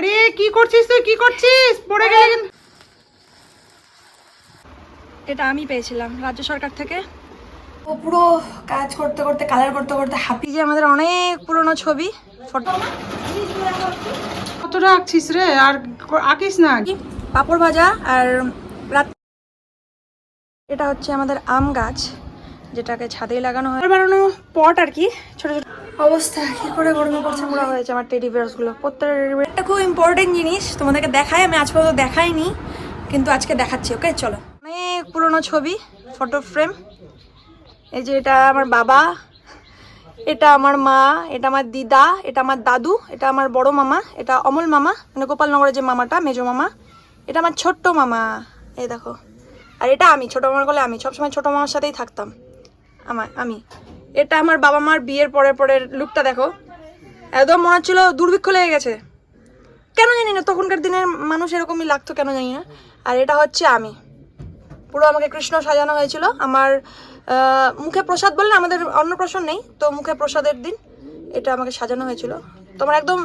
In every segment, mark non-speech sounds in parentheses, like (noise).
আরে কি করছিস তুই? কি করছিস? পড়ে গেলে। এটা আমি পেয়েছিলাম রাজ্য সরকার থেকে। ও পুরো কাজ করতে করতে কালার করতে করতে হাঁপি। যে আমাদের অনেক পুরনো ছবি ফটো। কতটা আঁকছিস রে? আর আঁকিস না পাপড় ভাজা আর রাত এটা হচ্ছে আমাদের আম গাছ যেটাকে ছাদেই লাগানো হয়। বানানো পট আর কি ছোট ছোট অবস্থা কি করে গরমে পড়ছে পুরো হয়েছে আমার টেডি বিয়ার্সগুলো। প্রত্যেকটা একটা খুব ইম্পর্টেন্ট জিনিস তোমাদেরকে দেখাই আমি আজ পর্যন্ত দেখাইনি কিন্তু আজকে দেখাচ্ছি ওকে চলো। অনেক পুরনো ছবি ফটো ফ্রেম এই যে এটা আমার বাবা এটা আমার মা এটা আমার দিদা এটা আমার দাদু এটা আমার বড় মামা এটা অমল মামা মানে গোপালনগরের যে মামাটা মেজো মামা এটা আমার ছোট্ট মামা। এই দেখো। আর এটা আমি ছোট মামার গলে আমি সবসময় ছোট মামার সাথেই থাকতাম। আমার আমি। এটা আমার বাবা মার বিয়ের পরে পরের লুকটা দেখো। একদম মনে হচ্ছিল দুর্ভিক্ষ লেগে গেছে। কেন জানি না, তখনকার দিনের মানুষ এরকমই লাগতো, কেন জানি না। আর এটা হচ্ছে আমি। পুরো আমাকে কৃষ্ণ সাজানো হয়েছিল। আমার মুখে প্রসাদ বললে আমাদের অন্নপ্রাশন নেই, তো মুখে প্রসাদের দিন এটা আমাকে সাজানো হয়েছিল। তোমার একদম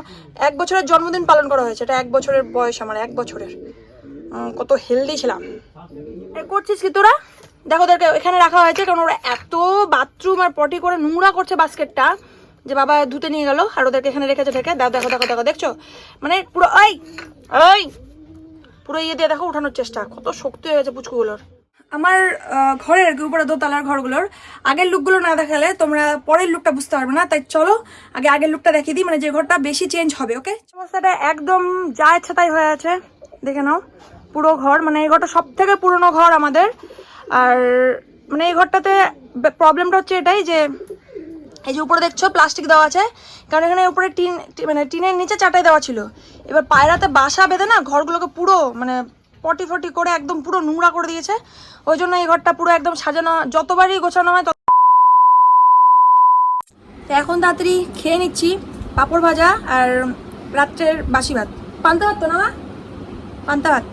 এক বছরের জন্মদিন পালন করা হয়েছে, এটা এক বছরের বয়স আমার, এক বছরের। কত হেলদি ছিলাম। করছিস কি তোরা? দেখো, ওদেরকে এখানে রাখা হয়েছে, কারণ ওরা এত বাথরুম আর পটি করে নোংরা করছে বাস্কেটটা যে বাবা ধুতে নিয়ে গেল, আর ওদেরকে এখানে রেখেছে ঢেকে। দেখো দেখো দেখো দেখো, দেখছ? মানে পুরো ওই ওই পুরো ইয়ে দিয়ে দেখো উঠানোর চেষ্টা, কত শক্তি হয়ে গেছে পুচকুগুলোর। আমার ঘরের কি উপরে দোতলার ঘরগুলোর, আগের লুকগুলো না দেখালে তোমরা পরের লুকটা বুঝতে পারবে না, তাই চলো, আগে আগের লুকটা দেখিয়ে দিই মানে যে ঘরটা বেশি চেঞ্জ হবে, ওকে? অবস্থাটা একদম যা ইচ্ছা তাই হয়ে আছে। দেখে নাও, পুরো ঘর মানে এই ঘরটা সব থেকে পুরনো ঘর আমাদের। আর মানে এই ঘরটাতে প্রবলেমটা হচ্ছে এটাই যে, এই যে উপরে দেখছ প্লাস্টিক দেওয়া আছে, কারণ এখানে উপরে টিন মানে টিনের নিচে চাটাই দেওয়া ছিল। এবার পায়রাতে বাসা বেঁধে না ঘরগুলোকে পুরো মানে পটি ফটি করে একদম পুরো নোংরা করে দিয়েছে। ওই জন্য এই ঘরটা পুরো একদম সাজানো, যতবারই গোছানো হয় তো এখন তাড়াতাড়ি খেয়ে নিচ্ছি পাঁপড় ভাজা আর রাত্রের বাসি ভাত। পান্তা ভাত তো না? পান্তা ভাত।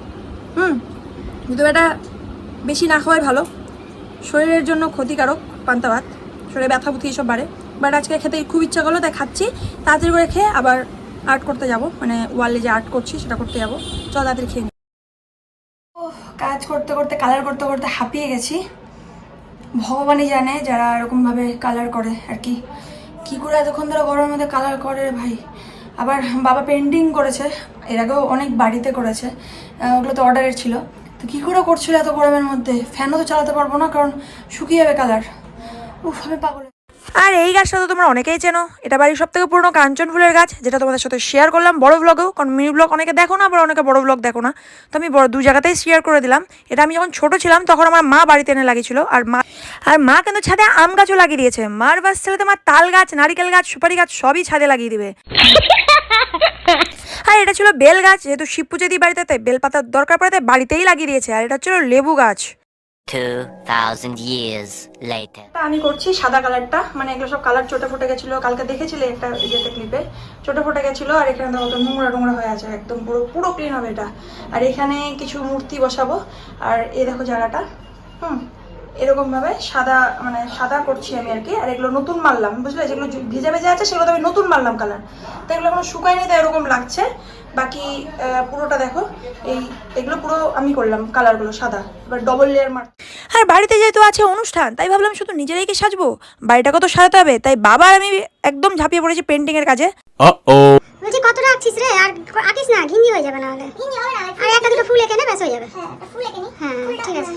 হুম। কিন্তু এটা বেশি না খাওয়াই ভালো। শরীরের জন্য ক্ষতিকারক পান্তা ভাত শরীরে ব্যথা বুথি এসব বাড়ে। বাট আজকে খেতে খুব ইচ্ছা করল, তাই খাচ্ছি। তাড়াতাড়ি করে খেয়ে আবার আর্ট করতে যাব। মানে ওয়ালে যে আর্ট করছি, সেটা করতে যাব। চল তাড়াতাড়ি খেয়ে ও কাজ করতে করতে কালার করতে করতে হাঁপিয়ে গেছি। ভগবানই জানে যারা এরকমভাবে কালার করে আর কি। কী করে এতক্ষণ ধরে গরমের মধ্যে কালার করে ভাই? আবার বাবা পেন্টিং করেছে। এর আগেও অনেক বাড়িতে করেছে। ওগুলো তো অর্ডারের ছিল। তো কী করে করছিল এত গরমের মধ্যে? ফ্যানও তো চালাতে পারব না, কারণ শুকিয়ে যাবে কালার উফ, আমি পাগল আর এই গাছটা তো তোমরা অনেকেই চেনো। এটা বাড়ির সব থেকে পুরনো কাঞ্চন ফুলের গাছ যেটা তোমাদের সাথে শেয়ার করলাম বড় ব্লগেও কারণ মিনি ব্লগ অনেকে দেখো না আবার অনেকে বড় ব্লগ দেখো না। তো আমি বড় দু জায়গাতেই শেয়ার করে দিলাম। এটা আমি যখন ছোট ছিলাম তখন আমার মা বাড়িতে এনে লাগিয়েছিল। আর মা আর মা কিন্তু ছাদে আম গাছও লাগিয়ে দিয়েছে। মার বাস ছেলেতে তোমার তাল গাছ নারিকেল গাছ সুপারি গাছ সবই ছাদে লাগিয়ে দিবে। (laughs) আর এটা ছিল বেল গাছ যেহেতু শিব পুজো দিই বাড়িতে তাই বেলপাতার দরকার পড়ে তাই বাড়িতেই লাগিয়ে দিয়েছে। আর এটা ছিল লেবু গাছ। 2,000 years later. আমি করছি সাদা কালারটা মানে এগুলো সব কালার চটে ফুটে গেছিল। কালকে দেখেছিলে একটা ইয়েতে ক্লিপে চটে ফুটে গেছিল আর এখানে দেখো নোংরা নোংরা হয়ে আছে একদম পুরো পুরো ক্লিন হবে এটা। আর এখানে কিছু মূর্তি বসাবো। আর এই দেখো জায়গাটা। হুম। এরকম ভাবে সাদা মানে সাদা করছি আমি আর কি আর এগুলো নতুন মারলাম বুঝলে? যেগুলো ভিজে ভেজে আছে সেগুলো তো আমি নতুন মারলাম কালার তো এগুলো এখনও শুকায়নি তাই এরকম লাগছে। বাকি পুরোটা দেখো এই এগুলো পুরো আমি করলাম কালারগুলো সাদা। এবার ডবল লেয়ার মার আর বাড়িতে যেহেতু আছে অনুষ্ঠান তাই ভাবলাম শুধু নিজেরাই কি সাজবো। বাড়িটাকে তো সাজাতে হবে? তাই বাবা আমি একদম ঝাঁপিয়ে পড়েছি পেন্টিং এর কাজে. বলছি কতটা আঁকছিস রে? আর আঁকিস না? ঘিঞ্জি হয়ে যাবে না হলে। আর একটা দুটো ফুল এখানে ব্যাস হয়ে যাবে। হ্যাঁ ঠিক আছে।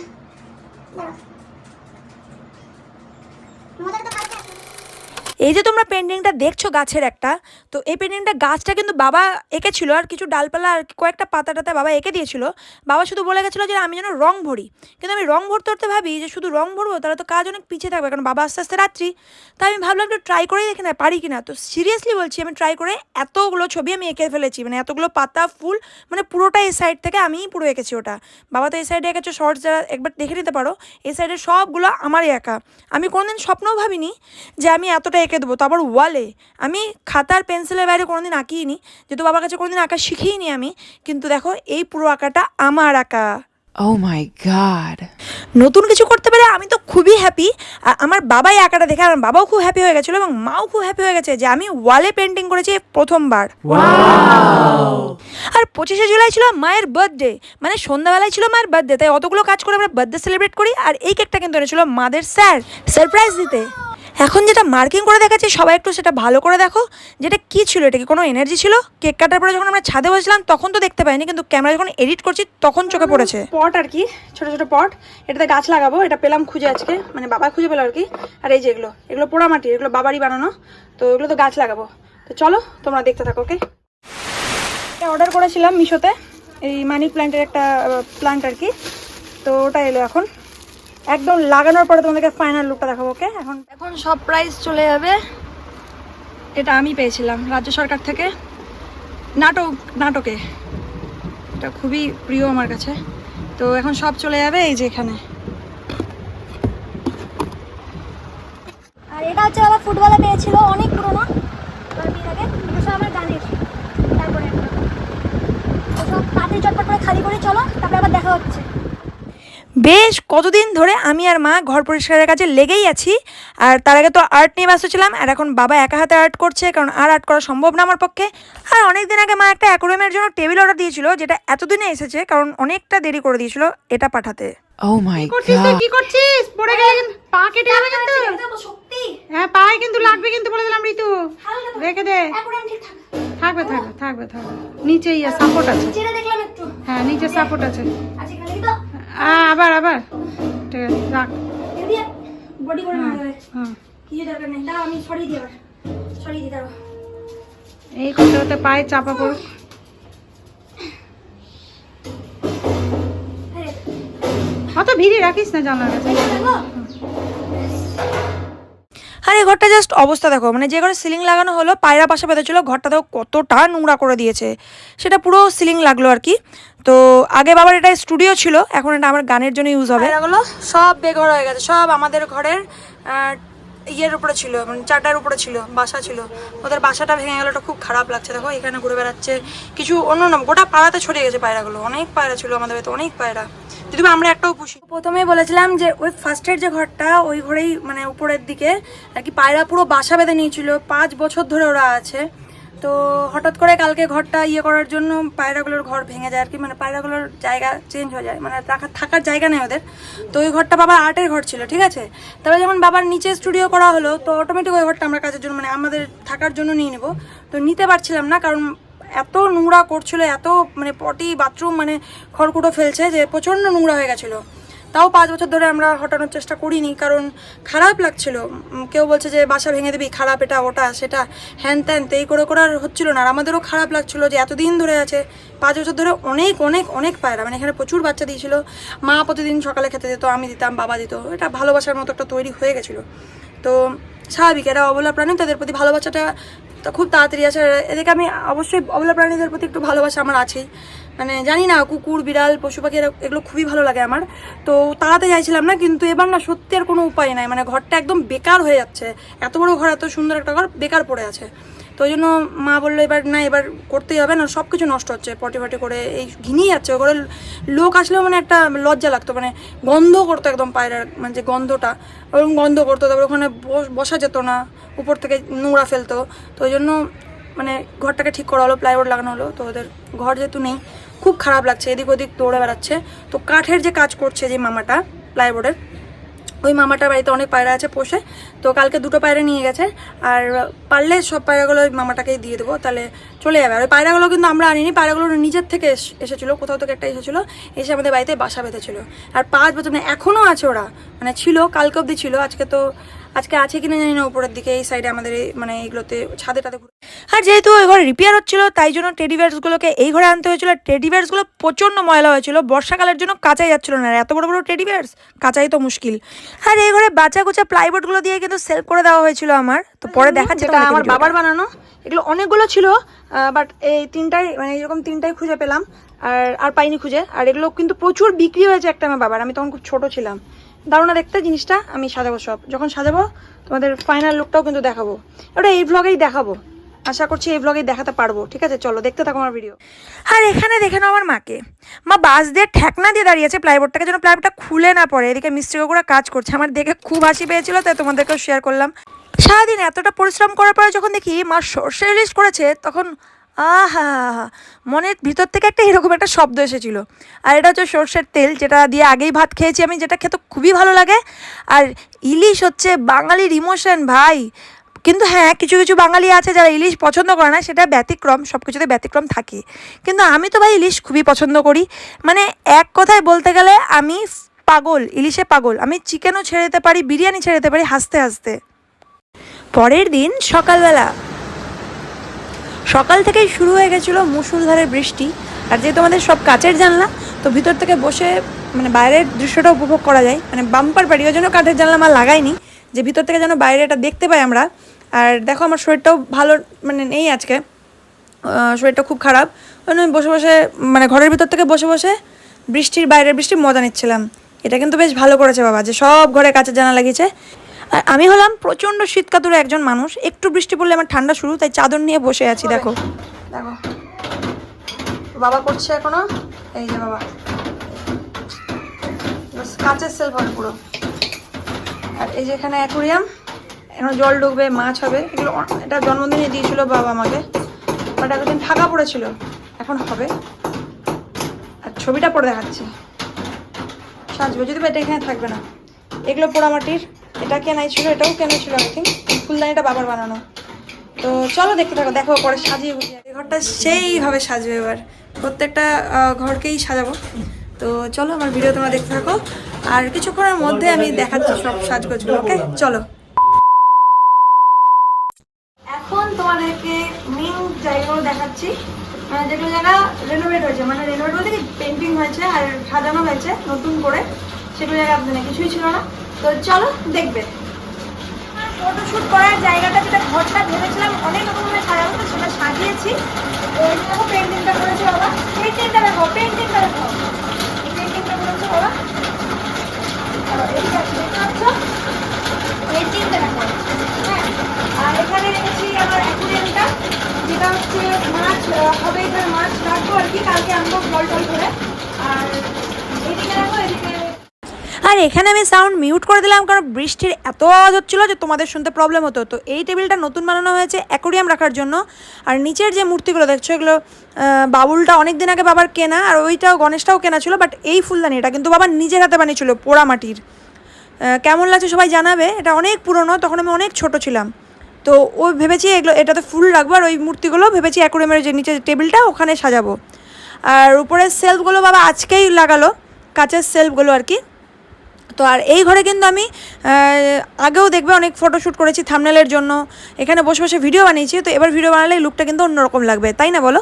మొదట এই যে তোমরা পেন্টিংটা দেখছ গাছের একটা, তো এই পেন্টিংটা গাছটা কিন্তু বাবা এঁকেছিল আর কিছু ডালপালা আর কয়েকটা পাতা টাতা বাবা এঁকে দিয়েছিল। বাবা শুধু বলে গেছিল যে আমি যেন রং ভরি। কিন্তু আমি রং ভরতে ভরতে ভাবি যে শুধু রং ভরবো তাহলে তো কাজ অনেক পিছিয়ে থাকবে, কারণ বাবা আস্তে আস্তে রাত্রি। তাই আমি ভাবলাম একটু ট্রাই করেই দেখি না, পারি কিনা। তো সিরিয়াসলি বলছি আমি ট্রাই করে এতগুলো ছবি আমি এঁকে ফেলেছি মানে এতগুলো পাতা, ফুল মানে পুরোটা এই সাইড থেকে আমিই পুরো এঁকেছি ওটা। বাবা তো এই সাইডে এঁকেছে শর্টস যারা একবার দেখে নিতে পারো, এই সাইডে সবগুলো আমারই একা। আমি কোনোদিন স্বপ্নও ভাবিনি যে আমি এতটা এঁকে দেবো। তারপর ওয়ালে আমি খাতার পেন্সিলের বাইরে কোনোদিন আঁকিনি যেহেতু বাবার কাছে কোনোদিন আঁকা শিখিনি আমি কিন্তু দেখো এই পুরো আঁকাটা আমার আঁকা। ও মাই god. নতুন কিছু করতে পেরে আমি তো খুবই হ্যাপি আর আমার বাবাই আঁকাটা দেখে আমার বাবাও খুব হ্যাপি হয়ে গেছিল এবং মাও খুব হ্যাপি হয়ে গেছে যে আমি ওয়ালে পেন্টিং করেছি প্রথমবার। আর পঁচিশে জুলাই ছিল মায়ের বার্থডে মানে সন্ধ্যাবেলায় ছিল মায়ের বার্থডে তাই অতগুলো কাজ করে আমরা বার্থডে সেলিব্রেট করি আর এই কেকটা কিন্তু এনেছিল মাদের স্যার সারপ্রাইজ দিতে। এখন যেটা মার্কিং করে দেখাচ্ছি সবাই একটু সেটা ভালো করে দেখো। যেটা কি ছিল এটা কি কোনো এনার্জি ছিল? কেক কাটার পরে যখন আমরা ছাদে বসলাম তখন তো দেখতে পাইনি কিন্তু ক্যামেরা যখন এডিট করছি তখন চোখে পড়েছে। পট আর কি ছোট ছোট পট এটাতে গাছ লাগাবো এটা পেলাম খুঁজে আজকে মানে বাবা খুঁজে পেল আর কি। আর এই যে এগুলো এগুলো পোড়া মাটি এগুলো বাবারই বানানো তো এগুলো তো গাছ লাগাবো। তো চলো তোমরা দেখতে থাকো ওকে এটা অর্ডার করেছিলাম মিশোতে এই মানি প্ল্যান্টের একটা প্ল্যান্ট আর কি। তো ওটা এলো এখন। একদম লাগানোর পরে তোমাদেরকে ফাইনাল লুকটা দেখাবো ওকে এখন এখন সব প্রাইস চলে যাবে। এটা আমি পেয়েছিলাম রাজ্য সরকার থেকে। নাটক নাটকে। এটা খুবই প্রিয় আমার কাছে। তো এখন সব চলে যাবে এই যে এখানে। আর এটা হচ্ছে বাবা ফুটবলে পেয়েছিল অনেক পুরোনো। আমার গানের তারপরে সব তাড়াতাড়ি চটপট করে খালি করে চলো তারপরে আবার দেখা হচ্ছে। বেশ কতদিন ধরে আমি আর মা ঘর পরিষ্কারের কাজে লেগেই আছি। আর তার আগে তো আর্ট নিয়ে ব্যস্ত ছিলাম আর এখন বাবা একা হাতে আর্ট করছে কারণ আর আর্ট করা সম্ভব না আমার পক্ষে। আর অনেক দিন আগে মা একটা অ্যাকোরিয়ামের জন্য টেবিল অর্ডার দিয়েছিল যেটা এতদিনে এসেছে কারণ অনেকটা দেরি করে দিয়েছিল এটা পাঠাতে। My করছিস তুই? কি করছিস? পড়ে গেলে কিন্তু পা কেটে যাবে কিন্তু। সত্যি। হ্যাঁ পায়ে কিন্তু লাগবে কিন্তু বলে দিলাম ঋতু। রেখে দে। এখন ঠিক থাকবে থাকবে থাকবে থাকবে থাকবে। নিচে ইয়ে সাপোর্ট আছে। ছেড়ে দেখলাম একটু। হ্যাঁ নিচে সাপোর্ট আছে। আচ্ছা আবার আবার। ঠিক আছে রাখ। বডি করে না হ্যাঁ। কিছু দরকার নেই। দাঁড়াও আমি সরিয়ে দিই আবার সরিয়ে দিই দাঁড়াও। এই করতে করতে পায়ে চাপা পড়ুক হ্যাঁ অত ভিড়ি রাখিস না জানলার কাছে। এই ঘরটা জাস্ট অবস্থা দেখো মানে যে ঘরে সিলিং লাগানো হলো, পায়রা পাশে বেঁধেছিলো ঘরটা দেখো কতটা নোংরা করে দিয়েছে। সেটা পুরো সিলিং লাগল আর কি। তো আগে বাবার এটা স্টুডিও ছিল, এখন এটা আমার গানের জন্য ইউজ হবে। এগুলো সব বেঘর হয়ে গেছে, সব আমাদের ঘরের ইয়ের উপরে ছিল মানে চাটার উপরে ছিল, বাসা ছিল। ওদের বাসাটা ভেঙে গেলো খুব খারাপ লাগছে। দেখো, এখানে ঘুরে বেড়াচ্ছে। কিছু অন্য গোটা পাড়াতে ছড়িয়ে গেছে পায়রাগুলো। অনেক পায়রা ছিল আমাদের বাড়িতে, অনেক পায়রা। যদি আমরা একটাও পুষি প্রথমে বলেছিলাম যে, ওই ফার্স্টের যে ঘরটা, ওই ঘরেই মানে উপরের দিকে, আর কি পায়রা পুরো বাসা বেঁধে নিয়েছিল। পাঁচ বছর ধরে ওরা আছে। তো হঠাৎ করে কালকে ঘরটা ইয়ে করার জন্য পায়রাগুলোর ঘর ভেঙে যায় আর কি মানে পায়রাগুলোর জায়গা চেঞ্জ হয়ে যায় মানে থাকার থাকার জায়গা নেই ওদের। তো ওই ঘরটা বাবার আর্টের ঘর ছিল, ঠিক আছে? তারপরে যখন বাবার নিচে স্টুডিও করা হলো, তো অটোমেটিক ওই ঘরটা আমরা কাজের জন্য মানে আমাদের থাকার জন্য নিয়ে নেব। তো নিতে পারছিলাম না, কারণ এত নোংরা করছিল, এত মানে পটি বাথরুম মানে খড়কুটো ফেলছে যে প্রচণ্ড নোংরা হয়ে গেছিল। তাও পাঁচ বছর ধরে আমরা হটানোর চেষ্টা করিনি, কারণ খারাপ লাগছিল। কেউ বলছে যে, বাসা ভেঙে দিবি, খারাপ, এটা, ওটা, সেটা, হ্যান ত্যান, তো এই করে করে আর হচ্ছিল না। আর আমাদেরও খারাপ লাগছিল যে, এতদিন ধরে আছে, পাঁচ বছর ধরে অনেক অনেক অনেক পায়রা মানে এখানে প্রচুর বাচ্চা দিয়েছিল। মা প্রতিদিন সকালে খেতে দিত, আমি দিতাম, বাবা দিত, এটা ভালোবাসার মতো একটা তৈরি হয়ে গেছিল। তো স্বাভাবিক, এরা অবলা প্রাণী, তাদের প্রতি ভালোবাসাটা খুব তাড়াতাড়ি আসে আর এদেরকে আমি অবশ্যই অবলা প্রাণীদের প্রতি একটু ভালোবাসা আমার আছেই। মানে জানি না, কুকুর, বিড়াল, পশু পাখি এগুলো খুবই ভালো লাগে আমার। তো তাড়াতে চাইছিলাম না, কিন্তু এবার না সত্যি আর কোনো উপায় নাই। মানে ঘরটা একদম বেকার হয়ে যাচ্ছে। এত বড় ঘর, এত সুন্দর একটা ঘর, বেকার পড়ে আছে। তো ওই জন্য মা বলল, এবার না, এবার করতেই হবে না সব কিছু নষ্ট হচ্ছে, পটি ফটি করে এই ঘিনিয়ে যাচ্ছে। ওই ঘরে লোক আসলেও মানে একটা লজ্জা লাগতো মানে গন্ধ করতো একদম পায়রার মানে যে গন্ধটা। ওরকম গন্ধ করতো, তারপর ওখানে বস- বসা যেত না, উপর থেকে নোংরা ফেলতো। তো ওই জন্য মানে ঘরটাকে ঠিক করা হলো প্লাইউড লাগানো হলো, তো ওদের ঘর যেহেতু নেই, খুব খারাপ লাগছে, এদিক ওদিক দৌড়ে বেড়াচ্ছে। তো কাঠের যে কাজ করছে যে মামাটা প্লাইবোর্ডের ওই মামাটার বাড়িতে অনেক পায়রা আছে পোষে, তো কালকে দুটো পায়রা নিয়ে গেছে, আর পারলে সব পায়রাগুলো ওই মামাটাকেই দিয়ে দেবো, তাহলে চলে যাবে। আর ওই পায়রাগুলো কিন্তু আমরা আনিনি, পায়রাগুলো নিজের থেকে এস- এসেছিল, কোথাও থেকে একটা এসেছিল, এসে আমাদের বাড়িতে বাসা বেঁধেছিল। আর পাঁচ বছর মানে এখনও আছে ওরা মানে ছিল, কালকে অবধি ছিল, আজকে তো আজকে আছে কিনা জানি না উপরের দিকে এই সাইডে আমাদের মানে এইগুলোতে ছাদে টাদে ঘুরে। আর যেহেতু ওই ঘরে রিপেয়ার হচ্ছিল তাই জন্য টেডি গুলোকে এই ঘরে আনতে হয়েছিল। টেডি গুলো প্রচণ্ড ময়লা হয়েছিল বর্ষাকালের জন্য কাঁচাই যাচ্ছিল না। এত বড় বড় টেডি বিয়ার্স কাঁচাই তো মুশকিল। আর এই ঘরে বাচ্চা কুচা প্লাইবোর্ডগুলো দিয়ে কিন্তু সেল করে দেওয়া হয়েছিল আমার। তো পরে দেখাচ্ছি যেটা আমার বাবার বানানো এগুলো অনেকগুলো ছিল বাট এই তিনটাই মানে এরকম তিনটাই খুঁজে পেলাম। আর আর পাইনি খুঁজে। আর এগুলো কিন্তু প্রচুর বিক্রি হয়েছে একটা আমার বাবার। আমি তখন খুব ছোট ছিলাম। দারুণ দেখতে জিনিসটা, আমি সাজাবো সব। যখন সাজাবো, তোমাদের ফাইনাল লুকটাও কিন্তু দেখাবো। ওটা এই ব্লগেই দেখাবো। আশা করছি এই ব্লগে দেখাতে পারব। ঠিক আছে, চলো, দেখতে থাকো আমার ভিডিও আর এখানে দেখে নাও আমার মাকে। মা বাস দিয়ে ঠেকনা দিয়ে দাঁড়িয়েছে প্লাইবোর্ডটাকে যেন প্লাইবোর্ডটা খুলে না পড়ে। এদিকে মিস্ত্রি কাকুরা কাজ করছে। আমার দেখে খুব হাসি পেয়েছিল, তাই তোমাদেরকেও শেয়ার করলাম। সারাদিন এতটা পরিশ্রম করার পরে যখন দেখি মা সর্ষে ইলিশ করেছে, তখন আহা, মনের ভিতর থেকে একটা এরকম একটা শব্দ এসেছিল। আর এটা হচ্ছে সর্ষের তেল, যেটা দিয়ে আগেই ভাত খেয়েছি আমি, যেটা খেতে খুবই ভালো লাগে। আর ইলিশ হচ্ছে বাঙালির ইমোশন ভাই। কিন্তু হ্যাঁ কিছু কিছু বাঙালি আছে যারা ইলিশ পছন্দ করে না, সেটা ব্যতিক্রম সব কিছুতে ব্যতিক্রম থাকে। কিন্তু আমি তো ভাই ইলিশ খুবই পছন্দ করি। মানে এক কথায় বলতে গেলে আমি পাগল, ইলিশে পাগল। আমি চিকেনও ছেড়ে দিতে পারি, বিরিয়ানি ছেড়ে দিতে পারি হাসতে হাসতে। পরের দিন সকালবেলা সকাল থেকেই শুরু হয়ে গেছিল মুসুলধারে বৃষ্টি। আর যেহেতু আমাদের সব কাচের জানলা, তো ভিতর থেকে বসে মানে বাইরের দৃশ্যটা উপভোগ করা যায়। মানে বাম্পার বাড়ি, ওই জন্য কাঠের জানলা আমার লাগাইনি, যে ভিতর থেকে যেন বাইরে এটা দেখতে পাই আমরা। আর দেখো আমার শরীরটাও ভালো মানে নেই আজকে। শরীরটা খুব খারাপ। ওই বসে বসে মানে ঘরের ভিতর থেকে বসে বসে বৃষ্টির বাইরের বৃষ্টির মজা নিচ্ছিলাম। এটা কিন্তু বেশ ভালো করেছে বাবা, যে সব ঘরে কাচের জানা লাগিয়েছে। আমি হলাম প্রচণ্ড শীতকাতুরে একজন মানুষ। একটু বৃষ্টি পড়লে আমার ঠান্ডা শুরু, তাই চাদর নিয়ে বসে আছি, দেখো। দেখো। বাবা করছে এখনও? এই যে বাবা। কাঁচের সেলফ হবে পুরো। আর এই যে এখানে অ্যাকুরিয়াম, এখন জল ঢুকবে, মাছ হবে। এগুলো এটা জন্মদিনে দিয়েছিল বাবা আমাকে। বাট এতদিন ফাঁকা পড়েছিল। এখন হবে। আর ছবিটা পরে দেখাচ্ছি। সাজবে, যদি বা এটা এখানে থাকবে না। এগুলো পোড়ামাটির এটা কেনাই ছিল, এটাও কেনা ছিল? আই থিঙ্ক ফুলদানিটা বাবার বানানো। তো চলো দেখতে থাকো, দেখো পরে সাজিয়ে বুঝিয়ে ঘরটা সেইভাবে সাজবে এবার। প্রত্যেকটা ঘরকেই সাজাবো। তো চলো আমার ভিডিও তোমরা দেখতে থাকো। আর কিছুক্ষণের মধ্যে আমি দেখাচ্ছি সব সাজগোজগুলো ওকে চলো। এখন তোমাদেরকে মেন জায়গাগুলো দেখাচ্ছি। মানে যেগুলো জায়গা রেনোভেট হয়েছে মানে রেনোভেট বলতে কি পেন্টিং হয়েছে আর সাজানো হয়েছে নতুন করে, সেগুলো জায়গা কিছুই ছিল না। তো চলো, দেখবে। ফটোশ্যুট করার জায়গাটা যেটা ঘরটা ভেবেছিলাম, অনেক রকমের সাজাবো তো সেটা সাজিয়েছি। পেন্টিংটা করেছে বাবা। পেন্টিংটা দেখো পেন্টিংটা দেখো। পেন্টিংটা করেছে বাবা। হ্যাঁ আর এখানে আমার যেটা হচ্ছে মাছ হবে মাছ রাখব আর কি, কালকে আনব জল টল করে। আর এদিকে রাখব এদিকে আর এখানে আমি সাউন্ড মিউট করে দিলাম, কারণ বৃষ্টির এত আওয়াজ হচ্ছিল যে তোমাদের শুনতে প্রবলেম হতো। তো এই টেবিলটা নতুন বানানো হয়েছে অ্যাকোরিয়াম রাখার জন্য। আর নিচের যে মূর্তিগুলো দেখছ, এগুলো বাবুলটা অনেক দিন আগে বাবার কেনা, আর ওইটাও গণেশটাও কেনা ছিল বাট এই ফুলদানি, এটা কিন্তু বাবার নিজের হাতে বানিয়েছিল, পোড়া মাটির। কেমন লাগছে সবাই জানাবে, এটা অনেক পুরনো, তখন আমি অনেক ছোট ছিলাম। তো ওই ভেবেছি এগুলো, এটাতে ফুল রাখব, আর ওই মূর্তিগুলো ভেবেছি অ্যাকোরিয়ামের যে নিচে টেবিলটা ওখানে সাজাবো। আর উপরের সেলফগুলো বাবা আজকেই লাগালো, কাচের সেলফগুলো আর কি। তো আর এই ঘরে কিন্তু আমি আগেও দেখবে অনেক ফটোশ্যুট করেছি থামনেলের জন্য। এখানে বসে বসে ভিডিও বানিয়েছি, তো এবার ভিডিও বানালে লুকটা কিন্তু অন্যরকম লাগবে, তাই না বলো?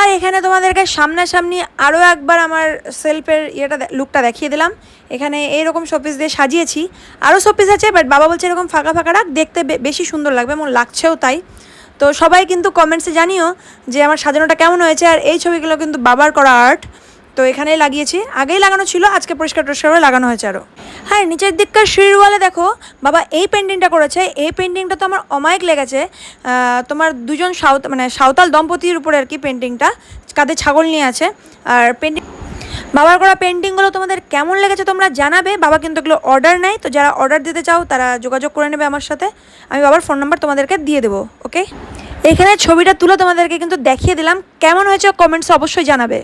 আর এখানে তোমাদেরকে সামনাসামনি আরও একবার আমার সেলফের ইয়েটা লুকটা দেখিয়ে দিলাম। এখানে এইরকম শোপিস দিয়ে সাজিয়েছি। আরও শোপিস আছে বাট বাবা বলছে এরকম ফাঁকা ফাঁকা রাখ, দেখতে বেশি সুন্দর লাগবে এবং লাগছেও তাই। তো সবাই কিন্তু কমেন্টসে জানিও যে আমার সাজানোটা কেমন হয়েছে, আর এই ছবিগুলো কিন্তু বাবার করা আর্ট তো এখানেই লাগিয়েছি। আগেই লাগানো ছিল, আজকে পরিষ্কার টরিষ্কার করে লাগানো হয়েছে আরও হ্যাঁ নিচের দিককার সিঁড়ির ওয়ালে দেখো, বাবা এই পেন্টিংটা করেছে, এই পেন্টিংটা তো আমার অমায়িক লেগেছে। তোমার দুজন সাঁওত মানে সাঁওতাল দম্পতির উপরে আর কি পেন্টিংটা কাঁধে ছাগল নিয়ে আছে। আর পেন্টিং বাবার করা পেন্টিংগুলো তোমাদের কেমন লেগেছে তোমরা জানাবে, বাবা কিন্তু এগুলো অর্ডার নেয়। তো যারা অর্ডার দিতে চাও, তারা যোগাযোগ করে নেবে আমার সাথে। আমি বাবার ফোন নাম্বার তোমাদেরকে দিয়ে দেবো ওকে এখানে ছবিটা তুলে তোমাদেরকে কিন্তু দেখিয়ে দিলাম। কেমন হয়েছে কমেন্টস অবশ্যই জানাবে।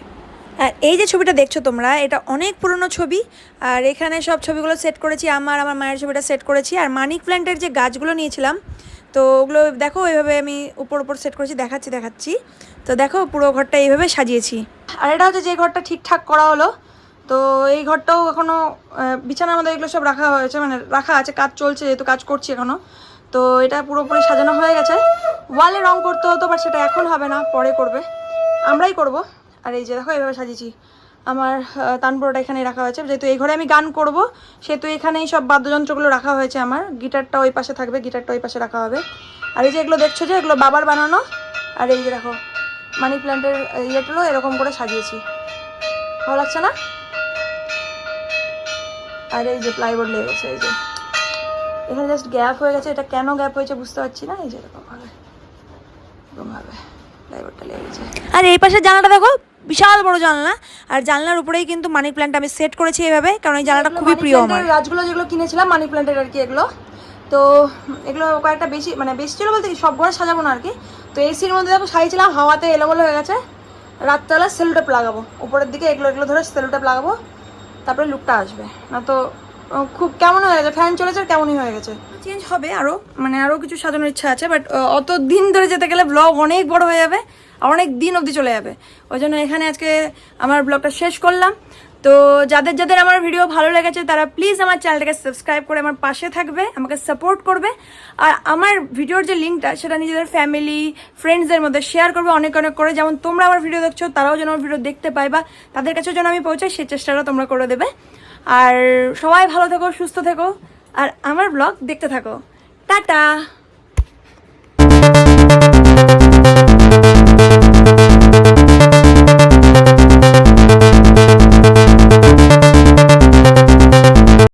আর এই যে ছবিটা দেখছ তোমরা, এটা অনেক পুরনো ছবি। আর এখানে সব ছবিগুলো সেট করেছি, আমার আমার মায়ের ছবিটা সেট করেছি। আর মানিক প্ল্যান্টের যে গাছগুলো নিয়েছিলাম, তো ওগুলো দেখো এইভাবে আমি উপর উপর সেট করেছি, দেখাচ্ছি দেখাচ্ছি। তো দেখো, পুরো ঘরটা এইভাবে সাজিয়েছি। আর এটা হচ্ছে যে ঘরটা ঠিকঠাক করা হলো। তো এই ঘরটাও এখনও বিছানার মধ্যে এগুলো সব রাখা হয়েছে মানে রাখা আছে, কাজ চলছে, যেহেতু কাজ করছি এখনও তো এটা পুরোপুরি সাজানো হয়ে গেছে। ওয়ালে রং করতে হতো বাট সেটা এখন হবে না, পরে করবে। আমরাই করব। আর এই যে দেখো এইভাবে সাজিয়েছি। আমার তানপুরোটা এখানে রাখা হয়েছে। যেহেতু এই ঘরে আমি গান করব, সেহেতু এখানেই সব বাদ্যযন্ত্রগুলো রাখা হয়েছে আমার। গিটারটা ওই পাশে থাকবে, গিটারটা ওই পাশে রাখা হবে। আর এই যে এগুলো দেখছ যে, এগুলো বাবার বানানো। আর এই যে দেখো, মানি প্ল্যান্টের ইয়েগুলো এরকম করে সাজিয়েছি। ভালো লাগছে না? আর এই যে প্লাইবোর্ড লেগে গেছে, এই যে। এখানে জাস্ট গ্যাপ হয়ে গেছে। এটা কেন গ্যাপ হয়েছে বুঝতে পারছি না। এই যে এরকম ভাবে এরকমভাবে ড্রাইভারটা আর এই পাশে জানলাটা দেখো বিশাল বড় জানলা আর জানলার উপরেই কিন্তু মানি প্ল্যান্ট আমি সেট করেছি এভাবে কারণ এই জানলাটা খুবই প্রিয় আমার। গাছগুলো যেগুলো কিনেছিলাম মানি প্ল্যান্টের আর কি এগুলো। তো এগুলো কয়েকটা বেশি মানে বেশি ছিল বলতে কি সব ঘরে সাজাবো না আর কি। তো এসির মধ্যে দেখো সাজিয়েছিলাম হাওয়াতে এলোমেলো হয়ে গেছে। রাত্রেবেলা সেলুটেপ লাগাবো। উপরের দিকে এগুলো এগুলো ধরে সেলুটেপ লাগাবো। তারপরে লুকটা আসবে। না তো খুব কেমন হয়ে গেছে? ফ্যান চলেছে কেমনই হয়ে গেছে? চেঞ্জ হবে আরও মানে আরও কিছু সাজানোর ইচ্ছা আছে বাট অত দিন ধরে যেতে গেলে ব্লগ অনেক বড় হয়ে যাবে অনেক দিন অবধি চলে যাবে। ওই জন্য এখানে আজকে আমার ব্লগটা শেষ করলাম। তো যাদের যাদের আমার ভিডিও ভালো লেগেছে, তারা প্লিজ আমার চ্যানেলটাকে সাবস্ক্রাইব করে আমার পাশে থাকবে, আমাকে সাপোর্ট করবে। আর আমার ভিডিওর যে লিঙ্কটা সেটা নিজেদের ফ্যামিলি ফ্রেন্ডসদের মধ্যে শেয়ার করবে, অনেক অনেক করে। যেমন তোমরা আমার ভিডিও দেখছ, তারাও যেন আমার ভিডিও দেখতে পায়, বা তাদের কাছেও যেন আমি পৌঁছাই, সেই চেষ্টাটা তোমরা করে দেবে। আর সবাই ভালো থেকো সুস্থ থেকো। আর আমার ব্লগ দেখতে থাকো। টাটা।